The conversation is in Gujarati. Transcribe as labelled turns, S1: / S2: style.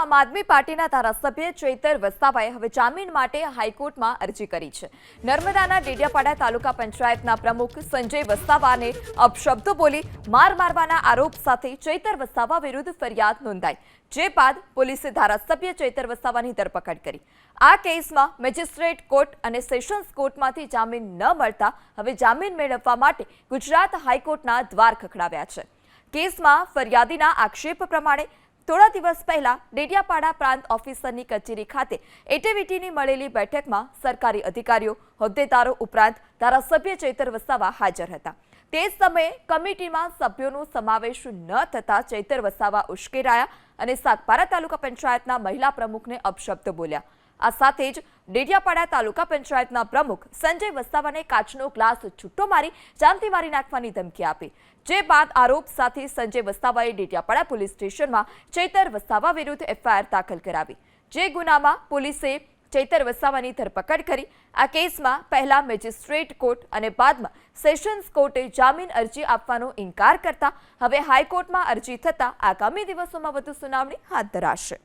S1: આમ આદમી પાર્ટીના ધારાસભ્ય ચૈતર વસ્તાભાઈ હવે જામીન માટે હાઈકોર્ટમાં અરજી કરી છે. નર્મદાના ડેડિયાપાડા તાલુકા પંચાયતના પ્રમુખ સંજય વસ્તાવાને અપશબ્દો બોલી માર મારવાના આરોપ સાથે ચૈતર વસ્તાવા વિરુદ્ધ ફરિયાદ નોંધાઈ, જે બાદ પોલીસે ધારાસભ્ય ચૈતર વસ્તાવાની ધરપકડ કરી. આ કેસમાં મેજિસ્ટ્રેટ કોર્ટ અને સેશન્સ કોર્ટમાંથી જામીન ન મળતા હવે જામીન મેળવવા માટે ગુજરાત હાઈકોર્ટના દ્વાર ખખડાવ્યા છે. કેસમાં ફરિયાદીના આક્ષેપ પ્રમાણે થોડા દિવસ પહેલા ડેડિયાપાડા પ્રાંત ઓફિસરની કચેરી ખાતે એટીવીટીની મળેલી બેઠકમાં સરકારી અધિકારીઓ, હોદ્દેદારો ઉપરાંત ધારાસભ્ય ચૈતર વસાવા હાજર હતા. તે સમયે કમિટીમાં સભ્યોનો સમાવેશ ન થતાં ચૈતર વસાવા ઉશ્કેરાયા અને સાગબારા તાલુકા પંચાયતના મહિલા પ્રમુખને અપશબ્દ બોલ્યા. આ સાથે જ ડેડિયાપાડા તાલુકા પંચાયતના પ્રમુખ સંજય વસ્તાવાને કાચનો ગ્લાસ છૂટો મારી જાનથી મારી નાખવાની ધમકી આપી. જે બાદ આરોપ સાથે સંજય વસ્તાવાએ ડેડિયાપાડા પોલીસ સ્ટેશનમાં ચૈતર વસ્તાવા વિરુદ્ધ એફઆઈઆર દાખલ કરાવી. જે ગુનામાં પોલીસે ચૈતર વસાવાની ધરપકડ કરી. આ કેસમાં પહેલા મેજિસ્ટ્રેટ કોર્ટ અને બાદમાં સેશન્સ કોર્ટે જામીન અરજી આપવાનો ઇનકાર કરતા, હવે હાઈકોર્ટમાં અરજી થતા આગામી દિવસોમાં વધુ સુનાવણી હાથ ધરાશે.